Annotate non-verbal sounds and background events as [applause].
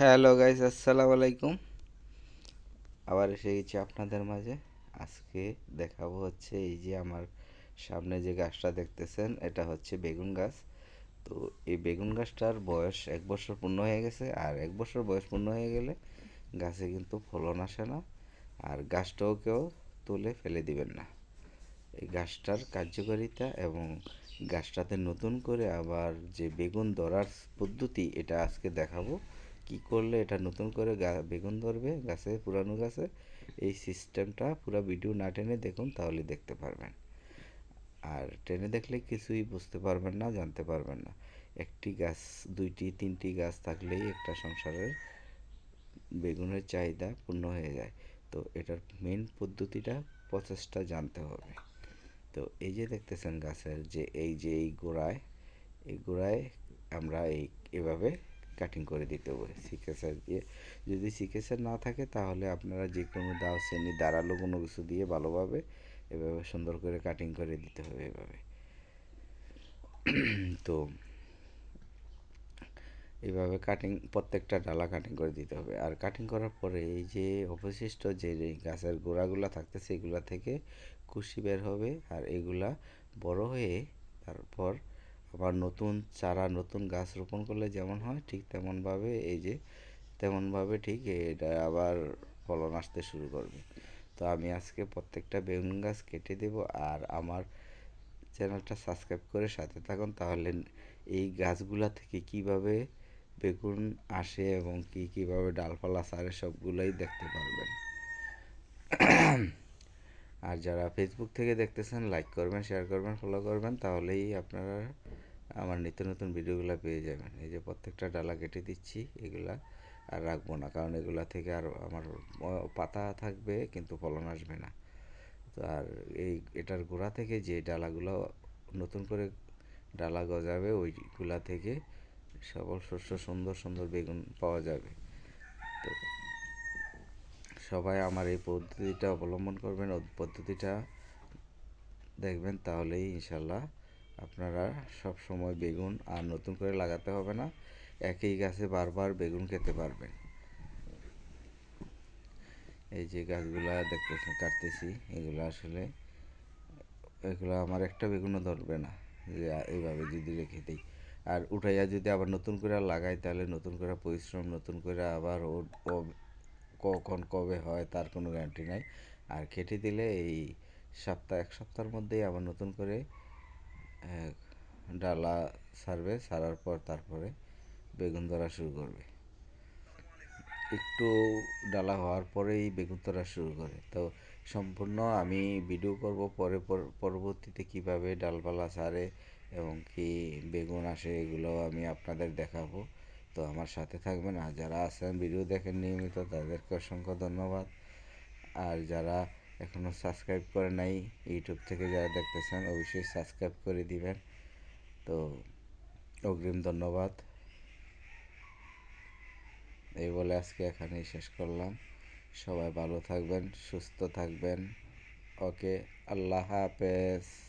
Hello guys, আসসালামু আলাইকুম। আবার এসে গেছি আপনাদের মাঝে। আজকে দেখাবো হচ্ছে এই যে আমার সামনে যে গাছটা দেখতেছেন, এটা হচ্ছে বেগুন গাছ। তো এই বেগুন গাছটার বয়স এক বছর পূর্ণ হয়ে গেছে, আর এক বছর বয়স পূর্ণ হয়ে গেলে গাছে কিন্তু ফলন আসে না, আর গাছটাও কেউ তুলে ফেলে দিবেন না। এই গাছটার কার্যকারিতা এবং গাছটাতে নতুন করে আবার যে বেগুন ধরার পদ্ধতি, এটা আজকে দেখাবো। কি করলে এটা নতুন করে বেগুন ধরবে গাছে, পুরানো গাছে? এই সিস্টেমটা পুরো ভিডিও না টেনে দেখুন তাহলে দেখতে পারবেন। আর টেনে দেখলে কিছুই বুঝতে পারবেন না, জানতে পারবেন না। একটি গাছ, দুইটি, তিনটি গাছ থাকলেই একটা সংসারের বেগুনের চাহিদা পূর্ণ হয়ে যায়। তো এটার মেন পদ্ধতিটা প্রচেষ্টা জানতে হবে। তো এই যে দেখতেছেন গাছের যে, এই যে এই গোড়ায় এই গোড়ায় আমরা এই, এভাবে কাটিং করে দিতে হবে। সিকেসার দিয়ে যদি সিকেসার না থাকে, তাহলে আপনারা যে কোনো দাও, শ্রেণি, দাঁড়াল কোনো কিছু দিয়ে ভালোভাবে এভাবে সুন্দর করে কাটিং করে দিতে হবে এভাবে। [clears throat] তো এইভাবে কাটিং প্রত্যেকটা ডালা কাটিং করে দিতে হবে। আর কাটিং করার পরে এই যে অবশিষ্ট যে যে গাছের গোড়াগুলো থাকতেছে এগুলা থেকে কুশি বের হবে। আর এগুলা বড় হয়ে তারপর আবার নতুন চারা, নতুন গাছ রোপণ করলে যেমন হয়, ঠিক তেমনভাবে এই যে, তেমনভাবে ঠিক এটা আবার ফলন আসতে শুরু করবে। তো আমি আজকে প্রত্যেকটা বেগুন গাছ কেটে দেব আর আমার চ্যানেলটা সাবস্ক্রাইব করে সাথে থাকুন, তাহলে এই গাছগুলা থেকে কীভাবে বেগুন আসে এবং কি কীভাবে ডালপালা সারে সবগুলোই দেখতে পারবেন। আর যারা ফেসবুক থেকে দেখতেছেন লাইক করবেন শেয়ার করবেন ফলো করবেন, তাহলেই আপনারা আমার নিত্য নতুন ভিডিওগুলো পেয়ে যাবেন। এই যে প্রত্যেকটা ডালা কেটে দিচ্ছি এগুলা আর রাখব না, কারণ এগুলা থেকে আর আমার পাতা থাকবে কিন্তু ফলন আসবে না। তো আর এই, এটার গোড়া থেকে যে ডালাগুলো নতুন করে ডালা গজাবে, ওইগুলা থেকে সবল, শস্য সুন্দর সুন্দর বেগুন পাওয়া যাবে। সবাই আমার এই পদ্ধতিটা অবলম্বন করবেন পদ্ধতিটা দেখবেন তাহলেই ইনশাল্লাহ আপনারা সব সময় বেগুন আর নতুন করে লাগাতে হবে না, একই গাছে বারবার বেগুন খেতে পারবেন। এই যে গাছগুলা দেখতেছেন, কাটতেছি, এগুলো আসলে, এগুলো আমার একটা বেগুনও ধরবে না, যে এইভাবে যদি রেখে দিই। আর উঠাইয়া যদি আবার নতুন করে লাগাই, তাহলে নতুন করে পরিশ্রম, নতুন করে আবার ও- কখন কবে হয় তার কোনো গ্যারান্টি নাই। আর কেটে দিলে এই সপ্তাহ, এক সপ্তাহের মধ্যেই আবার নতুন করে ডালা ছাড়বে ছাড়ার পর তারপরে বেগুন ধরা শুরু করবে। একটু ডালা হওয়ার পরেই বেগুন তোলা শুরু করে। তো সম্পূর্ণ আমি ভিডিও করব পরে, পর- পরবর্তীতে কীভাবে ডালপালা ছাড়ে এবং কি বেগুন আসে এগুলো আমি আপনাদের দেখাবো। তো আমার সাথে থাকবেন আর যারা আছেন ভিডিও দেখেন নিয়মিত, তাদেরকে অসংখ্য ধন্যবাদ। আর যারা এখনও সাবস্ক্রাইব করে নাই ইউটিউব থেকে যারা দেখতেছেন, অবশ্যই সাবস্ক্রাইব করে দিবেন। তো অগ্রিম ধন্যবাদ। এই বলে আজকে এখানেই শেষ করলাম। সবাই ভালো থাকবেন, সুস্থ থাকবেন। ওকে, আল্লাহ হাফেজ।